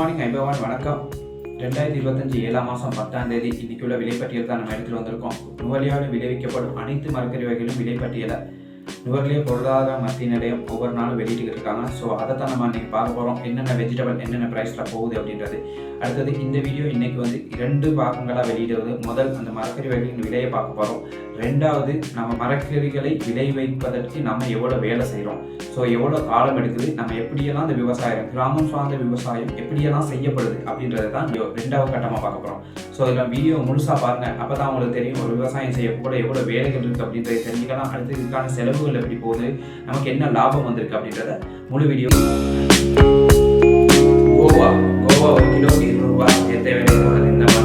Morning ஐபவான் வணக்கம். ரெண்டாயிரத்தி இருபத்தஞ்சு ஏழாம் மாதம் பத்தாம் தேதி இன்னைக்குள்ள விலைப்பட்டியல் தான் நம்ம எடுத்துட்டு வந்திருக்கோம். நுவலியாவில் விளைவிக்கப்படும் அனைத்து மரக்கறி வகைகளும் விலைப்பட்டியலை. நுவர்லிய பொருளாதார மத்திய நிலையம் ஒவ்வொரு நாளும் வெளியிட்டு இருக்காங்க. ஸோ அதை தான் நம்ம இன்றைக்கி பார்க்க போகிறோம் என்னென்ன வெஜிடபிள் என்னென்ன ப்ரைஸில் போகுது அப்படின்றது. அடுத்தது இந்த வீடியோ இன்னைக்கு வந்து இரண்டு பாகங்களாக வெளியிடுவது. முதல் அந்த மரக்கறி வகையின் விலையை பார்க்க போகிறோம் ரெண்டாவது நம்ம மரக்கறிகளை விளை வைப்பதற்கு நம்ம எவ்வளோ வேலை செய்கிறோம் ஸோ எவ்வளோ காலம் எடுக்குது நம்ம எப்படியெல்லாம் அந்த விவசாயம் கிராமம் சார்ந்த விவசாயம் எப்படியெல்லாம் செய்யப்படுது அப்படின்றது தான் ரெண்டாவது கட்டமாக பார்க்க போகிறோம் ஸோ இதில் வீடியோ முழுசாக பாருங்கள் அப்போ தான் உங்களுக்கு தெரியும் ஒரு விவசாயம் செய்யக்கூட எவ்வளோ வேலைகள் இருக்குது அப்படின்றத தெரிஞ்சுக்கலாம். அடுத்து இதுக்கான செலவுகள் எப்படி போகுது? நமக்கு என்ன லாபம் வந்திருக்கு அப்படின்றத முழு வீடியோ கோவா கோவா ஒரு கிலோ இருநூறுபா எத்த இந்த மாதிரி.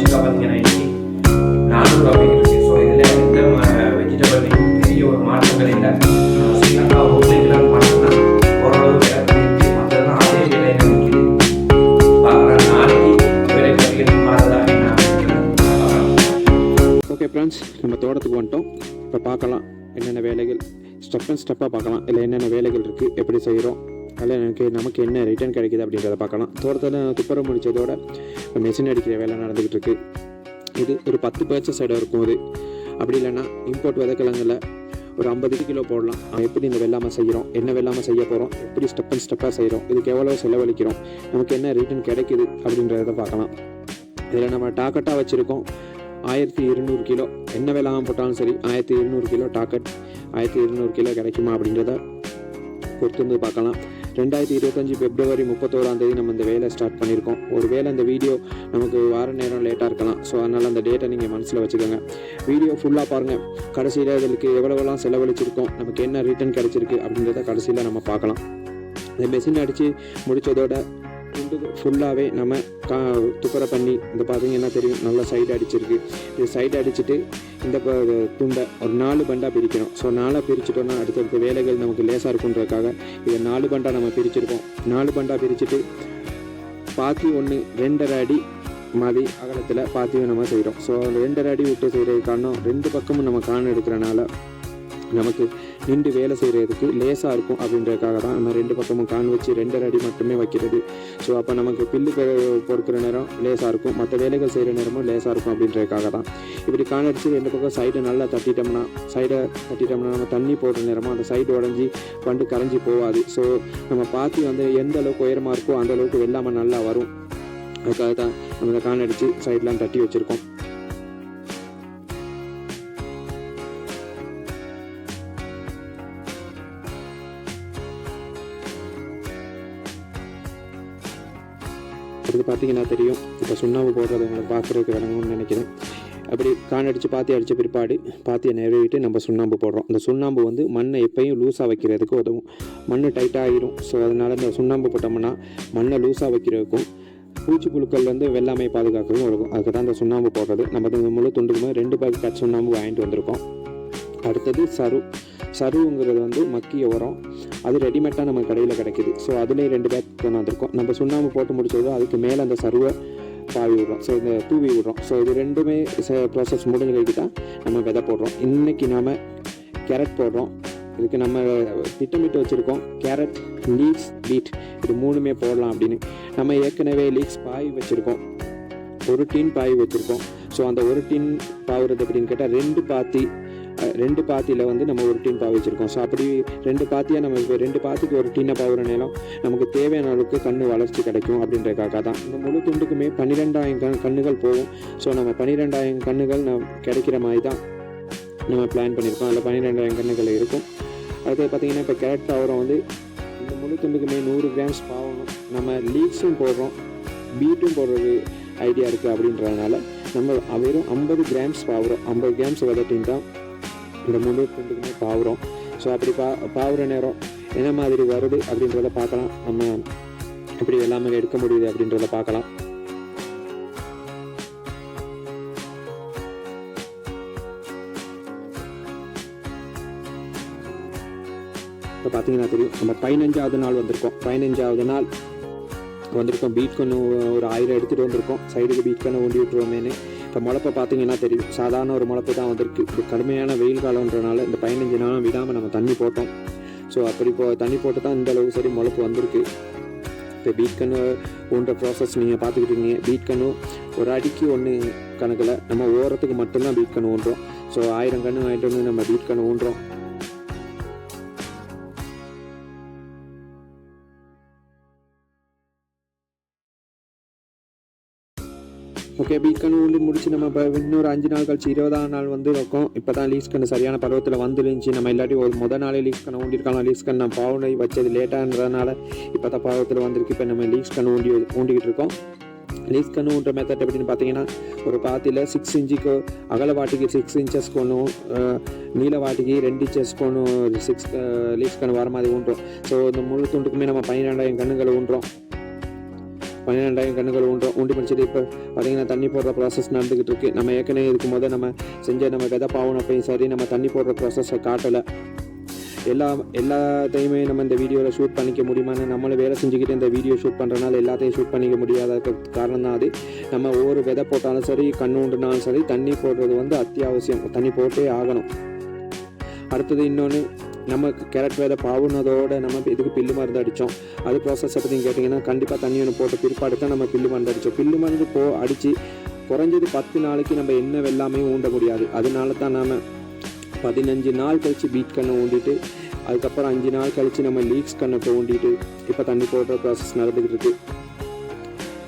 கறிமிளகாய் பார்த்தீங்கன்னா இன்னைக்கு நானூறுரூவா போயிட்டு ஸோ இதில் எந்த வெஜிடபிள்லையும் பெரிய ஒரு மாற்றங்கள் இல்லை. ஸ்ரீலங்கா மட்டும்தான் ஓரளவு விலை மற்றதெல்லாம் அதே பார்க்கலாம் நாளைக்கு விலை ஓகே ஃப்ரெண்ட்ஸ் நம்ம தோட்டத்துக்கு வந்துட்டோம். இப்போ பார்க்கலாம் என்னென்ன வேலைகள் ஸ்டெப் அண்ட் ஸ்டெப்பாக பார்க்கலாம். இல்லை என்னென்ன வேலைகள் இருக்குது எப்படி செய்கிறோம் அதில் எனக்கு நமக்கு என்ன ரிட்டர்ன் கிடைக்குது அப்படின்றத பார்க்கலாம். தோட்டத்தில் துப்புரம் முடித்ததோட மெஷின் அடிக்கிற வேலை நடந்துக்கிட்டு இருக்குது இது ஒரு பத்து பர்ச்சஸ் இடம் இருக்கும் இது. அப்படி இல்லைன்னா இம்போர்ட் விதைக்கிழங்குல ஒரு ஐம்பது கிலோ போடலாம். எப்படி இந்த வெள்ளாமை செய்கிறோம் என்ன வெள்ளாமை செய்ய போகிறோம் எப்படி ஸ்டெப் அண்ட் ஸ்டெப்பாக செய்கிறோம் இதுக்கு எவ்வளோ செலவழிக்கிறோம்? நமக்கு என்ன ரிட்டர்ன் கிடைக்குது அப்படின்றத பார்க்கலாம். இதில் நம்ம டாக்கெட்டாக வச்சுருக்கோம். ஆயிரத்தி இருநூறு கிலோ. என்ன வெள்ளாமல் போட்டாலும் சரி ஆயிரத்தி இருநூறு கிலோ டாக்கெட் ஆயிரத்தி இருநூறு கிலோ கிடைக்குமா அப்படின்றத பொறுத்து வந்து பார்க்கலாம். ரெண்டாயிரத்தி இருபத்தஞ்சி பிப்ரவரி முப்பத்தோராம் தேதி நம்ம இந்த வேலை ஸ்டார்ட் பண்ணியிருக்கோம். ஒரு வேலை அந்த வீடியோ நமக்கு வார நேரம் லேட்டாக இருக்கலாம். ஸோ அதனால் அந்த டேட்டை நீங்கள் மனசில் வச்சுக்கோங்க. வீடியோ ஃபுல்லாக பாருங்கள் கடைசியில் இதுக்கு எவ்வளோவெல்லாம் செலவழிச்சிருக்கோம். நமக்கு என்ன ரிட்டர்ன் கிடச்சிருக்கு அப்படின்றத கடைசியில் நம்ம பார்க்கலாம். இந்த மெஷின் அடித்து முடித்ததோட துண்டு ஃபுல்லாகவே நம்ம கா துப்புரை பண்ணி இந்த பார்த்தீங்கன்னா தெரியும் நல்லா சைடு அடிச்சிருக்கு. இது சைடு அடிச்சுட்டு இந்த துண்டை ஒரு நாலு பண்டாக பிரிக்கிறோம் ஸோ நாலாக பிரிச்சுட்டோம்னா அடுத்தடுத்த வேலைகள் நமக்கு லேசாக இருக்குன்றதுக்காக இதை நாலு பண்டாக நம்ம பிரிச்சிருக்கோம் நாலு பண்டாக பிரிச்சுட்டு பாத்தி ஒன்று ரெண்டரை அடி மாதிரி அகலத்தில் பாத்தியும் நம்ம செய்கிறோம் ஸோ ரெண்டரை அடி விட்டு செய்கிறது காரணம் ரெண்டு பக்கமும் நம்ம காண எடுக்கிறனால நமக்கு நின்று வேலை செய்கிறதுக்கு லேசாக இருக்கும் அப்படின்றதுக்காக தான் நம்ம ரெண்டு பக்கமும் கான் வச்சு ரெண்டரை அடி மட்டுமே வைக்கிறது. ஸோ அப்போ நமக்கு பில்லு பொறுக்கிற நேரம் லேசாக இருக்கும். மற்ற வேலைகள் செய்கிற நேரமும் லேசாக இருக்கும் அப்படின்றதுக்காக தான். இப்படி கான் அடித்து ரெண்டு பக்கம் சைடை நல்லா தட்டிட்டோம்னா சைடை தட்டிட்டோம்னா நம்ம தண்ணி போடுற நேரமும் அந்த சைடு உடஞ்சி பண்டு கரைஞ்சி போகாது. ஸோ நம்ம பார்த்து வந்து எந்த அளவுக்கு உயரமாக இருக்கோ அந்த அளவுக்கு வெள்ளாமல் நல்லா வரும். அதுக்காக தான் நம்ம இந்த கான் அடித்து சைட்லாம் தட்டி வச்சுருக்கோம். இது பார்த்தீங்கன்னா தெரியும்? இப்போ சுண்ணாம்பு போடுறது உங்களுக்கு பார்க்குறதுக்கு விளங்கும்னு நினைக்கிறேன். அப்படி கான் அடித்து பாத்தி அடித்த பிற்பாடு பாத்தியை நிறைவிட்டு நம்ம சுண்ணாம்பு போடுறோம். அந்த சுண்ணாம்பு வந்து மண்ணை எப்பயும் லூஸாக வைக்கிறதுக்கு உதவும். மண் டைட்டாக ஆகிரும். ஸோ அதனால் இந்த சுண்ணாம்பு போட்டோம்னா மண்ணை லூஸாக வைக்கிறதுக்கும் பூச்சி புழுக்கள்லேருந்து வெள்ளாமை பாதுகாக்கவும் இருக்கும் அதுக்கு தான் அந்த சுண்ணாம்பு போடுறது. நம்ம இந்த முழு துண்டுக்குமே ரெண்டு பேக் கட் சுண்ணாம்பு வாங்கிட்டு வந்திருக்கோம். அடுத்தது சரு. சருங்கிறது வந்து மக்கிய உரம். அது ரெடிமேட்டாக நம்ம கடையில் கிடைக்குது. ஸோ அதுலேயே ரெண்டு பேக் கொண்டு வந்திருக்கோம். நம்ம சுண்ணாம்பு போட்டு முடிச்சதும் அதுக்கு மேலே அந்த சருவை பாவி விடுறோம். ஸோ இந்த தூவி விடுறோம். ஸோ இது ரெண்டுமே ப்ராசஸ் முடிஞ்ச தான் நம்ம விதை போடுறோம். இன்றைக்கி நாம் கேரட் போடுறோம். இதுக்கு நம்ம திட்டமிட்டு வச்சுருக்கோம் கேரட் லீக்ஸ் பீட் இது மூணுமே போடலாம் அப்படின்னு. நம்ம ஏற்கனவே லீக்ஸ் பாய் வச்சுருக்கோம். ஒரு டின் பாய் வச்சுருக்கோம். ஸோ அந்த ஒரு டின் பாவுறது அப்படின்னு கேட்டால் ரெண்டு பாத்தி ரெண்டு பாத்தியில் வந்து நம்ம ஒரு டின் பாவை வச்சுருக்கோம். ஸோ அப்படி ரெண்டு பாத்தியாக நம்ம இப்போ ரெண்டு பாத்திக்கு ஒரு டின்னை பாவுற நேரம் நமக்கு தேவையான அளவுக்கு கண்ணு வளர்ச்சி கிடைக்கும் அப்படின்றதுக்காக தான். இந்த முழு துண்டுக்குமே பன்னிரெண்டாயிரம் கண் கண்ணுகள் போகும். ஸோ நம்ம பன்னிரெண்டாயிரம் கண்ணுகள் நம் கிடைக்கிற மாதிரி தான் நம்ம பிளான் பண்ணியிருக்கோம். அதில் பன்னிரெண்டாயிரம் கண்ணுகள் இருக்கும். அடுத்தது பார்த்திங்கன்னா இப்போ கேரட் பாவரம் வந்து இந்த முழு துண்டுக்குமே நூறு கிராம்ஸ் பாவணும். நம்ம லீக்ஸும் போடுறோம். பீட்டும் போடுறது ஐடியா இருக்குது அப்படின்றதுனால நம்ம வெறும் ஐம்பது கிராம்ஸ் பாவுறோம். ஐம்பது கிராம்ஸ் விதட்டின் தான் இந்த முழு துண்டுக்குமே பாவுறோம். ஸோ அப்படி பா பாவுற நேரம் என்ன மாதிரி வருது அப்படின்றத பார்க்கலாம். நம்ம எப்படி எல்லாமே எடுக்க முடியுது அப்படின்றத பார்க்கலாம். இப்போ பார்த்தீங்கன்னா தெரியும் நம்ம பதினஞ்சாவது நாள் வந்திருக்கோம். பதினஞ்சாவது நாள் வந்திருக்கோம். பீட் ஒரு ஆயிரம் எடுத்துகிட்டு வந்திருக்கோம். சைடுக்கு பீட் கண்ணை ஊண்டி விட்டுருவோமேனு இப்போ முளப்பை பார்த்தீங்கன்னா தெரியும். சாதாரண ஒரு முளப்பு தான் வந்திருக்கு. இப்போ கடுமையான வெயில் காலம்ன்றனால இந்த பதினஞ்சு நாளும் விடாமல் நம்ம தண்ணி போட்டோம். ஸோ அப்படி இப்போ தண்ணி போட்டு தான் இந்த அளவுக்கு சரி முளப்பு வந்திருக்கு. இப்போ பீட் கண்ணு ஊன்ற ப்ராசஸ் நீங்கள் பார்த்துக்கிட்டீங்க பீட்கன்னு பீட் கண்ணு ஒரு அடிக்கு ஒன்று கணக்கில் நம்ம ஓரத்துக்கு மட்டும்தான் பீட் கண்ணு ஊன்றோம். ஸோ ஆயிரம் கண்ணு வாங்கிட்டு வந்து நம்ம பீட் கண்ணு ஊன்றோம். ஓகே பீட் கண்ணு முடிச்சு நம்ம இப்போ இன்னொரு அஞ்சு நாள் கழிச்சு இருபதாம் நாள் வந்து இருக்கும் இப்போ தான் லீஸ் கண்ணு சரியான பருவத்தில் வந்துருந்துச்சு. நம்ம இல்லாட்டி ஒரு முத நாளே லீஸ் கண்ணை ஊண்டிருக்கலாம். லீஸ் கண் நான் பாவனை வச்சது லேட்டான்றதுனால இப்போ தான் பருவத்தில் வந்திருக்கு. இப்போ நம்ம லீஸ் கண்ணு ஊண்டி ஊண்டிக்கிட்டு இருக்கோம். லீஸ் கண்ணு ஊன்ற மெத்தட் எப்படின்னு பார்த்தீங்கன்னா ஒரு பாத்தியில் சிக்ஸ் இன்ச்சுக்கு அகல வாட்டிக்கு சிக்ஸ் இன்ச்சஸ் கொண்டும் நீல வாட்டிக்கு ரெண்டு இன்ச்சஸ் கொண்டும் சிக்ஸ் லீஸ் கண்ணு வர மாதிரி ஊன்றோம். ஸோ இந்த முழு துண்டுக்குமே நம்ம பன்னிரெண்டாயிரம் கண்ணுகளை ஊன்றோம். பன்னிரெண்டாயிரம் கண்ணுகள் ஊன்றோம் ஊண்டி முடிச்சுட்டு இப்போ பார்த்தீங்கன்னா தண்ணி போடுற ப்ராசஸ் நடந்துக்கிட்டு இருக்கு. நம்ம ஏற்கனவே இருக்கும் போது நம்ம செஞ்ச நம்ம விதை பாவனப்பையும் சரி நம்ம தண்ணி போடுற ப்ராசஸை காட்டலை. எல்லா எல்லாத்தையுமே நம்ம இந்த வீடியோவில் ஷூட் பண்ணிக்க முடியுமான்னு நம்மளும் வேலை செஞ்சுக்கிட்டு இந்த வீடியோ ஷூட் பண்ணுறனால எல்லாத்தையும் ஷூட் பண்ணிக்க முடியாத காரணம் தான் அது. நம்ம ஒவ்வொரு விதை போட்டாலும் சரி கண்ணுண்டுனாலும் சரி தண்ணி போடுறது வந்து அத்தியாவசியம். தண்ணி போட்டே ஆகணும். அடுத்தது இன்னொன்று நம்ம கேரட் விதை பாவுனதோட நம்ம இதுக்கு பில்லு மருந்து அடித்தோம் அது ப்ராசஸ் பற்றி கேட்டிங்கன்னா கண்டிப்பாக தண்ணி ஒன்று போட்ட பிற்பாடு தான் நம்ம பில்லு மருந்து அடித்தோம் பில்லு மருந்து போ அடித்து குறைஞ்சது பத்து நாளைக்கு நம்ம என்ன வெள்ளாமே ஊண்ட முடியாது. அதனால தான் நாம் பதினஞ்சு நாள் கழித்து பீட் கண்ணை ஊண்டிட்டு அதுக்கப்புறம் அஞ்சு நாள் கழித்து நம்ம லீக்ஸ் கண்ணை தோண்டிட்டு இப்போ தண்ணி போடுற ப்ராசஸ் நடந்துக்கிட்டு இருக்குது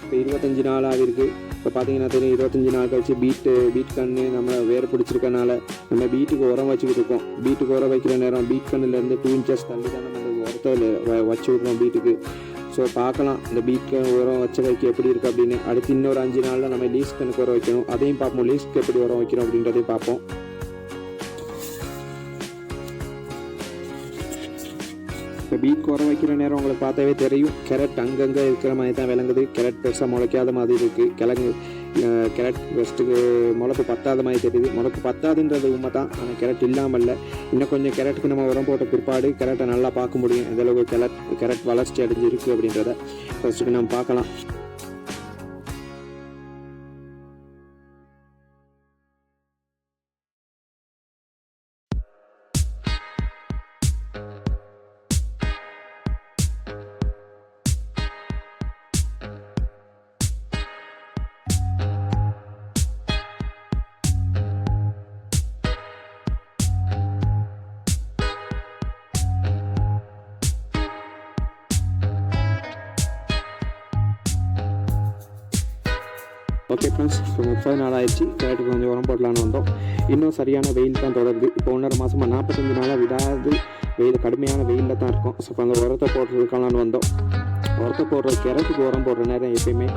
இப்போ இருபத்தஞ்சி நாள் ஆகிருக்கு இப்போ பார்த்தீங்கன்னா தெரியும் இருபத்தஞ்சி நாள் கழிச்சு பீட்டு பீட் கன்று நம்ம வேறு பிடிச்சிருக்கனால நம்ம பீட்டுக்கு உரம் வச்சுக்கிட்டு இருக்கோம். பீட்டுக்கு உரம் வைக்கிற நேரம் பீட் கண்ணுலேருந்து டூ இன்ச்சஸ் தள்ளி தான் நம்ம உரத்தை வ- வச்சு விட்றோம் பீட்டுக்கு ஸோ பார்க்கலாம் இந்த பீட் உரம் வச்ச வைக்க எப்படி இருக்குது அப்படின்னு. அடுத்து இன்னொரு அஞ்சு நாளில் நம்ம லீஸ் கண்ணுக்கு உரம் வைக்கணும். அதையும் பார்ப்போம் லீஸ்க்கு எப்படி உரம் வைக்கிறோம் அப்படின்றதையும் பார்ப்போம். இப்போ பீட் குறை வைக்கிற நேரம் உங்களுக்கு பார்த்தாவே தெரியும். கேரட் அங்கங்கே இருக்கிற மாதிரி தான் விளங்குது. கேரட் பெருசாக முளைக்காத மாதிரி இருக்குது கிழங்கு அஹ், கேரட் ஃபஸ்ட்டுக்கு முளப்பு பத்தாத மாதிரி தெரியுது. முளப்பு பத்தாதுன்றது உண்மை தான் ஆனால் கேரட் இல்லாமல் இல்லை இன்னும் கொஞ்சம் கேரட்டுக்கு நம்ம உரம் போட்ட பிற்பாடு கேரட்டை நல்லா பார்க்க முடியும். எந்தளவுக்கு கெரட் கேரட் கேரட் வளர்ச்சி அடைஞ்சிருக்கு அப்படின்றத. ஃபஸ்ட்டுக்கு நம்ம பார்க்கலாம். ஓகே ஃப்ரெண்ட்ஸ் இப்போ முப்பது நாள் ஆயிடுச்சு கேரட்டுக்கு கொஞ்சம் உரம் போடலான்னு வந்தோம். இன்னும் சரியான வெயில் தான் தொடருது. இப்போ ஒன்றரை மாதமாக நாற்பத்தஞ்சு நாளாக விடாது. வெயில் கடுமையான வெயிலில் தான் இருக்கும். ஸோ இப்போ அந்த உரத்தை போட்டுருக்கலான்னு வந்தோம். உரத்தை போடுற கேரட்டுக்கு உரம் போடுற நேரம் எப்பயுமே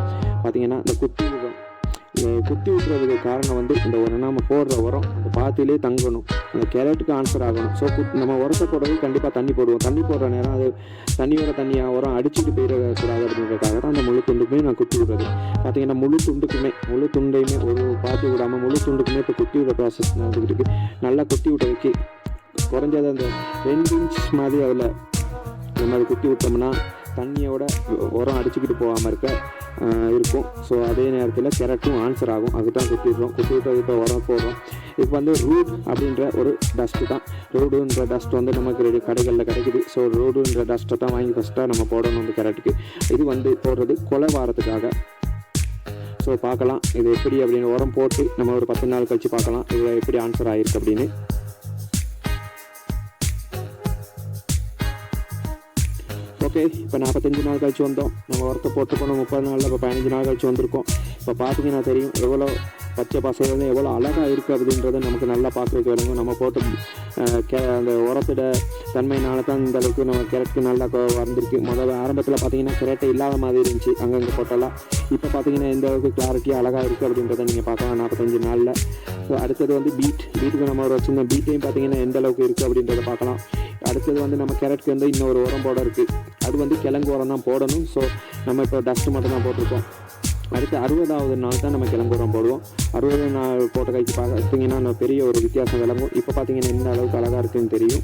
பார்த்தீங்கன்னா இந்த குத்தி விடும் இந்த குத்தி விட்டுறதுக்கு காரணம் வந்து இந்த உரம் நம்ம போடுற உரம் அந்த பாத்திலே தங்கணும். அந்த கேரட்டுக்கு ஆன்சர் ஆகணும். ஸோ நம்ம உரத்தை போடுறது கண்டிப்பாக தண்ணி போடுவோம். தண்ணி போடுற நேரம் அது தண்ணியோட தண்ணியாக உரம் அடிச்சுட்டு போயிடக்கூடாது அப்படின்றதுக்காக தான் அந்த துண்டுக்குமே நான் குத்தி விடுறது. பார்த்தீங்கன்னா முழு துண்டுக்குமே முழு துண்டையுமே ஒரு பாத்தி விடாமல் முழு துண்டுக்குமே இப்போ குத்தி விட ப்ராசஸ் நடந்துக்கிட்டு இருக்குது நல்லா குத்தி விட்டதுக்கு குறைஞ்சது அந்த ரெண்டு இன்ச் மாதிரி அதில் நம்ம அதை குத்தி விட்டோம்னா தண்ணியோட உரம் அடிச்சுக்கிட்டு போகாமல் இருக்க இருக்கும். ஸோ அதே நேரத்தில் கேரட்டும் ஆன்சர் ஆகும். அதுக்கு தான் குத்தி விடுறோம் இப்போ உரம் போடுறோம். இப்போ வந்து ரூட் அப்படின்ற ஒரு டஸ்ட்டு தான். ரோடுன்ற டஸ்ட் வந்து நமக்கு ரெடி கடைகளில் கிடைக்குது. ஸோ ரோடுன்ற டஸ்ட்டை தான் வாங்கி ஃபஸ்ட்டாக நம்ம போடணும் அந்த கேரட்டுக்கு. இது வந்து போடுறது கொலை வாரத்துக்காக. ஸோ பார்க்கலாம். இது எப்படி அப்படின்னு உரம் போட்டு நம்ம ஒரு பத்து நாள் கழித்து பார்க்கலாம். இதில் எப்படி ஆன்சர் ஆகிருக்கு அப்படின்னு. ஓகே இப்போ நாற்பத்தஞ்சு நாள் கழிச்சு வந்தோம். நம்ம ஒருத்த போட்டு போனோம் முப்பது நாளில் இப்போ பதினஞ்சு நாள் கழிச்சு வந்திருக்கோம். இப்போ பார்த்தீங்கன்னா தெரியும் எவ்வளோ பச்சை பசங்க எவ்வளோ அழகாக இருக்குது அப்படின்றத நமக்கு நல்லா பார்க்குறதுக்கு வேணுங்க நம்ம போட்டு கே அந்த உரத்தோட தன்மையினால தான் இந்த அளவுக்கு நம்ம கிரட்டுக்கு நல்லா வந்திருக்கு. முதல்ல ஆரம்பத்தில் பார்த்தீங்கன்னா கேரட்டை இல்லாத மாதிரி இருந்துச்சு அங்கங்கே போட்டெல்லாம். இப்போ பார்த்தீங்கன்னா எந்த அளவுக்கு கிளாரிட்டியாக அழகாக இருக்குது அப்படின்றத நீங்கள் பார்க்கலாம் நாற்பத்தஞ்சு நாளில். ஸோ அடுத்தது வந்து பீட் பீட்டுக்கு நம்ம ஒரு சின்ன பீட்டையும் பார்த்தீங்கன்னா எந்த அளவுக்கு இருக்குது அப்படின்றத பார்க்கலாம். அடுத்தது வந்து நம்ம கேரட்க்கு வந்து இன்னொரு உரம் போட இருக்குது அது வந்து கிழங்கு உரம் தான் போடணும். ஸோ நம்ம இப்போ டஸ்ட் மட்டும் தான் போட்டிருக்கோம். அடுத்து அறுபதாவது நாள் தான் நம்ம கிழங்கு உரம் போடுவோம். அறுபது நாள் போட்ட கைக்கு பார்த்தீங்கன்னா நம்ம பெரிய ஒரு வித்தியாசம் விளங்கும். இப்போ பார்த்தீங்கன்னா எந்த அளவுக்கு அழகாக இருக்குன்னு தெரியும்.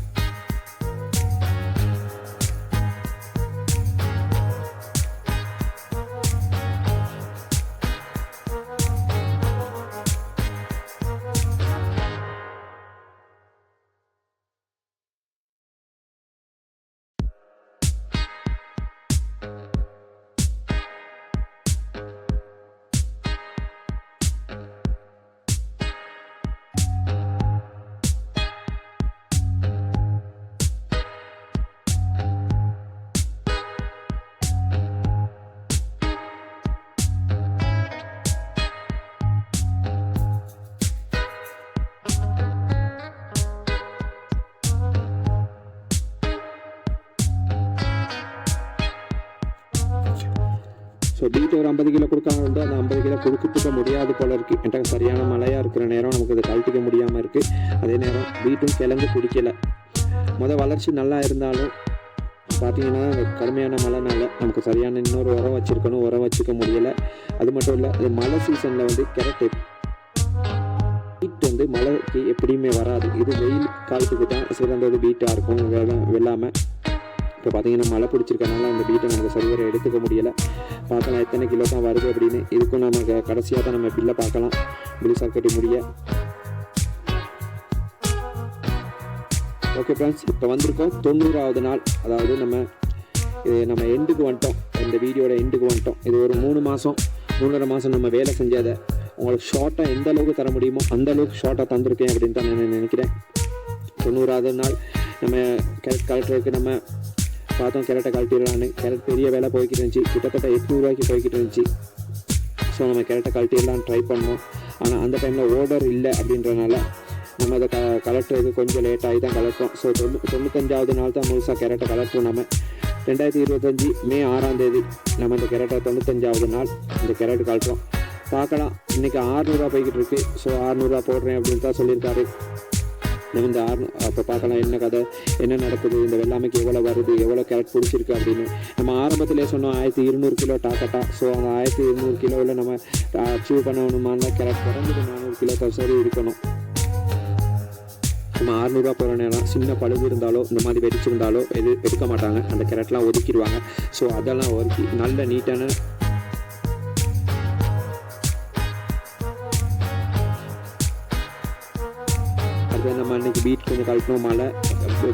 ஸோ பீட் ஒரு ஐம்பது கிலோ கொடுக்காங்க வந்து அந்த ஐம்பது கிலோ கொடுத்துக்க முடியாது போல இருக்குது என்கிட்ட சரியான மழையாக இருக்கிற நேரம் நமக்கு இது கழட்டிக்க முடியாமல் இருக்குது அதே நேரம் பீட்டும் கிளம்பி பிடிக்கல. மொதல் வளர்ச்சி நல்லா இருந்தாலும் பார்த்தீங்கன்னா அந்த கடுமையான மழைனால நமக்கு சரியான இன்னொரு உரம் வச்சுருக்கணும் உரம் வச்சுக்க முடியலை. அது மட்டும் இல்லை அது மழை சீசனில் வந்து கேரட் பீட் வந்து மழைக்கு எப்படியுமே வராது. இது வெயில் காலத்துக்கு தான் சிறந்தது பீட்டாக இருக்கும். வெள்ளாமல் இப்போ பார்த்தீங்கன்னா மழை பிடிச்சிருக்கனால அந்த பீட்டை நமக்கு சரிவர எடுத்துக்க முடியலை. பார்க்கலாம் எத்தனை கிலோ தான் வருது அப்படின்னு இதுக்கும் நமக்கு கடைசியாக தான் நம்ம பில்லை பார்க்கலாம். பில் சர்க்கட்டி முடிய. ஓகே ஃப்ரெண்ட்ஸ் இப்போ வந்திருக்கோம். தொண்ணூறாவது நாள். அதாவது நம்ம இது நம்ம எண்டுக்கு வந்துட்டோம். இந்த வீடியோட எண்டுக்கு வந்துட்டோம். இது ஒரு மூணு மாதம் மூணரை மாதம் நம்ம வேலை செஞ்சதை உங்களுக்கு ஷார்ட்டாக எந்த அளவுக்கு தர முடியுமோ அந்த அளவுக்கு ஷார்ட்டாக தந்திருக்கேன் அப்படின்னு தான் நான் நினைக்கிறேன். தொண்ணூறாவது நாள். நம்ம கலெக்டருக்கு நம்ம பார்த்தோம் கேரட்டை கழட்டிடலான்னு. கேரட் பெரிய வேலை போய்கிட்டு இருந்துச்சு. கிட்டத்தட்ட எட்நூறுவாய்க்கு போய்கிட்டு இருந்துச்சு. ஸோ நம்ம கேரட்டை கழட்டிடலான்னு ட்ரை பண்ணோம். ஆனால் அந்த டைமில் ஓர்டர் இல்லை அப்படின்றனால நம்ம அதை க கலட்டுறதுக்கு கொஞ்சம் லேட் ஆகி தான் கலட்டோம் ஸோ தொண்ணூ தொண்ணூத்தஞ்சாவது நாள் தான் முழுசாக கேரட்டை கலட்டுறோம் நம்ம ரெண்டாயிரத்தி இருபத்தஞ்சி மே ஆறாம் தேதி நம்ம இந்த கேரட்டை தொண்ணூத்தஞ்சாவது நாள் இந்த கேரட் கலட்டுறோம் பார்க்கலாம். இன்றைக்கி ஆறுநூறுவா போய்கிட்டு இருக்குது ஸோ ஆறுநூறுவா போடுறேன் அப்படின்னு தான் சொல்லியிருக்காரு. நம்ம இந்த ஆறு அப்போ பார்க்கலாம் என்ன கதை என்ன நடக்குது இந்த வெள்ளாமைக்கு எவ்வளோ வருது எவ்வளோ கேரட் பிடிச்சிருக்கு அப்படின்னு. நம்ம ஆரம்பத்திலே சொன்னோம் ஆயிரத்தி இருநூறு கிலோ டாக்கட்டா. ஸோ அந்த ஆயிரத்தி இருநூறு கிலோவில் நம்ம அச்சீவ் பண்ணணுமா கேரட் குறைஞ்சது நானூறு கிலோ சரி இருக்கணும். நம்ம அறுநூறுவா போகிற நேரம் சின்ன பழுவு இருந்தாலோ இந்த மாதிரி வெடிச்சிருந்தாலோ எது எடுக்க மாட்டாங்க. அந்த கேரட்லாம் ஒதுக்கிடுவாங்க. ஸோ அதெல்லாம் ஒதுக்கி நல்ல நீட்டான இருக்குது நம்ம அன்றைக்கி பீட் கொஞ்சம் கலட்டணும் மழை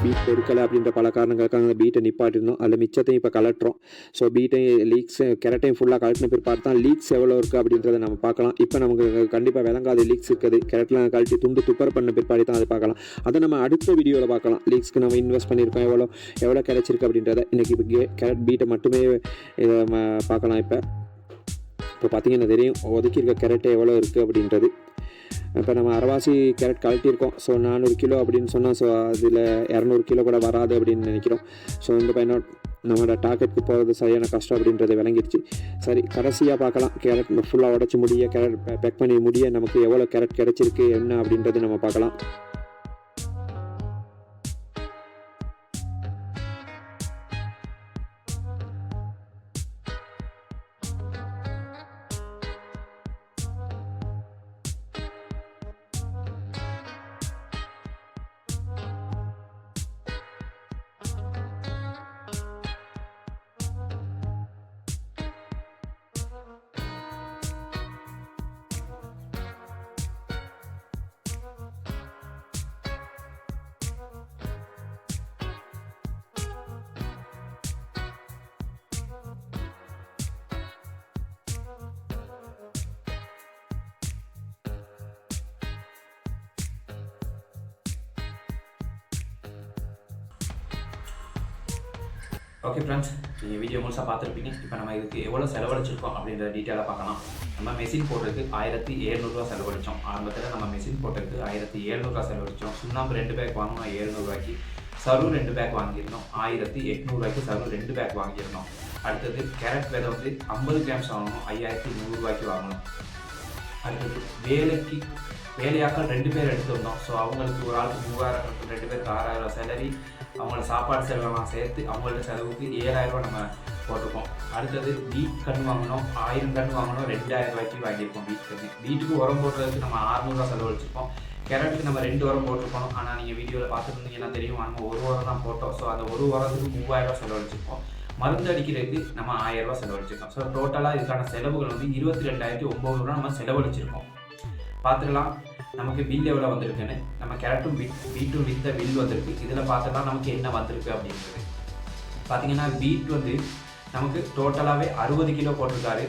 பீட் பெருக்கலை அப்படின்ற பல காரணங்களுக்காக அந்த பீட்டை நிப்பாட்டிருந்தோம். அதில் மிச்சத்தையும் இப்போ கலட்டுறோம். ஸோ பீட்டையும் லீக்ஸ் கெரட்டையும் ஃபுல்லாக கலட்டின பிற்பாடு தான் லீக்ஸ் எவ்வளோ இருக்குது அப்படின்றத நம்ம பார்க்கலாம். இப்போ நமக்கு கண்டிப்பாக விளங்காத லீக்ஸ் இருக்குது. கெரட்டில் கழட்டி துண்டு துப்பர் பண்ண பிற்பாடி தான் அதை பார்க்கலாம். அதை நம்ம அடுத்த வீடியோவில் பார்க்கலாம். லீக்ஸ்க்கு நம்ம இன்வெஸ்ட் பண்ணியிருக்கோம். எவ்வளோ எவ்வளோ கிடச்சிருக்கு அப்படின்றத. இன்றைக்கி இப்போ கே கேரட் பீட்டை மட்டுமே இதை பார்க்கலாம் இப்போ. இப்போ பார்த்தீங்கன்னா தெரியும். ஒதுக்கியிருக்க கெரட்டை எவ்வளோ இருக்குது அப்படின்றது. இப்போ நம்ம அரைவாசி கேரட் கழட்டியிருக்கோம். ஸோ நானூறு கிலோ அப்படின்னு சொன்னால் ஸோ அதில் இரநூறு கிலோ கூட வராது அப்படின்னு நினைக்கிறோம். ஸோ இந்த பையனோட நம்மளோட டார்கெட்டுக்கு போகிறது சரியான கஷ்டம் அப்படின்றது விளங்கிடுச்சு. சரி கடைசியாக பார்க்கலாம். கேரட் ஃபுல்லாக உடச்சி முடிய கேரட் பேக் பண்ணி முடிய நமக்கு எவ்வளோ கேரட் கிடச்சிருக்கு என்ன அப்படின்றது நம்ம பார்க்கலாம். ஓகே ஃப்ரெண்ட்ஸ் நீங்கள் வீடியோ முழுசாக பார்த்துருப்பீங்க. இப்போ நம்ம இதுக்கு எவ்வளோ செலவழிச்சிருக்கோம் அப்படின்ற டீட்டெயிலாக பார்க்கலாம். நம்ம மெஷின் போடுறதுக்கு ஆயிரத்தி எழுநூறுவா செலவழித்தோம் ஆரம்பத்தில் நம்ம மெஷின் போட்டதுக்கு ஆயிரத்தி எழுநூறுவா செலவழித்தோம் சுண்ணாம்பு ரெண்டு பேக் வாங்கினோம் எழுநூறுவாய்க்கு சரு ரெண்டு பேக் வாங்கியிருந்தோம் ஆயிரத்தி எட்நூறுவாய்க்கு சரு ரெண்டு பேக் வாங்கியிருந்தோம். அடுத்தது கேரட் விதை வந்து ஐம்பது கிராம்ஸ் வாங்கணும் ஐயாயிரத்தி நூறுரூவாய்க்கு வாங்கணும். அடுத்தது வேலைக்கு வேலையாக்கள் ரெண்டு பேர் எடுத்திருந்தோம். ஸோ அவங்களுக்கு ஒரு ஆளுக்கு மூவாயிரம் ரெண்டு பேருக்கு ஆறாயிரம் சேலரி அவங்கள சாப்பாடு செலவெல்லாம் சேர்த்து அவங்களோட செலவுக்கு ஏழாயிரம் ரூபாய் நம்ம போட்டிருக்கோம். அடுத்தது வீட் கன் வாங்கினோம் ஆயிரம் கன் வாங்கினோம் ரெண்டாயிரம் ரூபாய்க்கு வாங்கியிருக்கோம் வீட் கன்று வீட்டுக்கு உரம் போடுறதுக்கு நம்ம அறுநூறுவா செலவழிச்சிருக்கோம். கேரட்டுக்கு நம்ம ரெண்டு உரம் போட்டிருக்கோம் ஆனால் நீங்கள் வீடியோவில் பார்த்துருந்தீங்கன்னா தெரியும் நம்ம ஒரு உரம் தான் போட்டோம். ஸோ அந்த ஒரு உரத்துக்கு மூவாயிரம் ரூபாய் செலவழிச்சிருக்கோம். மருந்து அடிக்கிறதுக்கு நம்ம ஆயிரம் செலவழிச்சிருக்கோம். ஸோ டோட்டலாக இதுக்கான செலவுகள் வந்து இருபத்தி ரெண்டாயிரத்தி ஒம்பது ரூபா நம்ம செலவழிச்சிருக்கோம். பார்த்துக்கலாம். நமக்கு பில் எவ்வளோ வந்திருக்குன்னு நம்ம கேரட்டும் பீட் பீட்டும் வித்த பில் வந்திருக்கு. இதில் பார்த்தோன்னா நமக்கு என்ன வந்திருக்கு அப்படின்றது. பார்த்தீங்கன்னா பீட் வந்து நமக்கு டோட்டலாகவே அறுபது கிலோ போட்டிருக்காரு.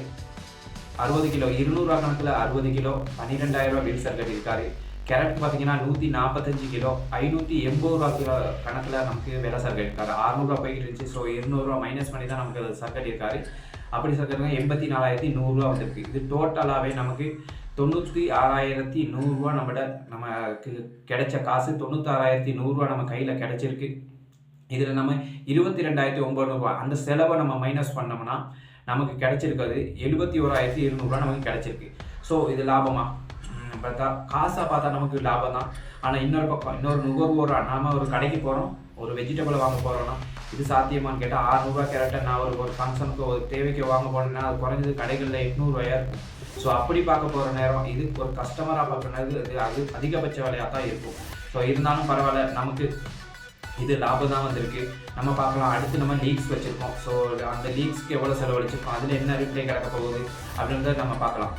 அறுபது கிலோ இருநூறுவா கணக்கில் அறுபது கிலோ பன்னிரெண்டாயிரம் ரூபா பில் சர்க்கட் இருக்காரு. கேரட் பார்த்தீங்கன்னா நூற்றி நாற்பத்தஞ்சு கிலோ ஐநூற்றி எண்பது ரூபா கிலோ கணக்கில் நமக்கு விலை சர்க்கட் இருக்காரு. அறுநூறுவா போயிட்டு இருந்துச்சு ஸோ இருநூறுவா மைனஸ் பண்ணி தான் நமக்கு சர்க்கட் இருக்காரு. அப்படி சர்க்கட்டுங்க எண்பத்தி நாலாயிரத்தி நூறுரூவா வந்திருக்கு. இது டோட்டலாகவே நமக்கு தொண்ணூற்றி ஆறாயிரத்தி நூறுரூவா நம்மட நமக்கு கிடைச்ச காசு தொண்ணூத்தாறாயிரத்தி நூறுரூவா நம்ம கையில் கிடைச்சிருக்கு. இதில் நம்ம இருபத்தி ரெண்டாயிரத்தி ஒம்பது அந்த செலவை நம்ம மைனஸ் பண்ணோம்னா நமக்கு கிடைச்சிருக்காது. எழுபத்தி ஓராயிரத்தி இருநூறுவா நமக்கு கிடைச்சிருக்கு. ஸோ இது லாபமா? பார்த்தா காசாக பார்த்தா நமக்கு லாபம் தான் ஆனால் இன்னொரு பக்கம் இன்னொரு நுகர்வோராக நாம ஒரு கடைக்கு போகிறோம் ஒரு வெஜிடபிள் வாங்க போகிறோன்னா இது சாத்தியமான்னு கேட்டால் ஆறுநூறுவா கேரட்டை நான் ஒரு ஒரு ஃபங்க்ஷனுக்கு ஒரு தேவைக்கு வாங்க போனேன்னா அது குறைஞ்சது கடைகளில் எட்நூறுவாயா இருக்கும். ஸோ அப்படி பார்க்க போகிற நேரம் இது ஒரு கஸ்டமராக பார்க்கறது அது அது அதிகபட்ச விலையாக தான் இருக்கும். ஸோ இருந்தாலும் பரவாயில்ல நமக்கு இது லாபம் தான் வந்திருக்கு. நம்ம பார்க்கலாம் அடுத்து நம்ம லீக்ஸ் வச்சுருக்கோம். ஸோ அந்த லீக்ஸ்க்கு எவ்வளோ செலவழிச்சிருக்கோம்? அதில் என்ன ரிப்ளை கிடக்க போகுது? அப்படின்றத நம்ம பார்க்கலாம்.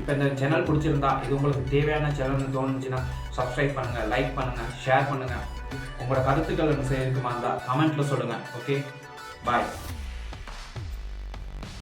இப்போ இந்த சேனல் பிடிச்சிருந்தா இது உங்களுக்கு தேவையான சேனல்னு தோணுச்சுன்னா சப்ஸ்கிரைப் பண்ணுங்கள் லைக் பண்ணுங்கள் ஷேர் பண்ணுங்கள் உங்களோட கருத்துக்கள் இருக்குமா இருந்தால் கமெண்ட்டில் சொல்லுங்கள் ஓகே பாய்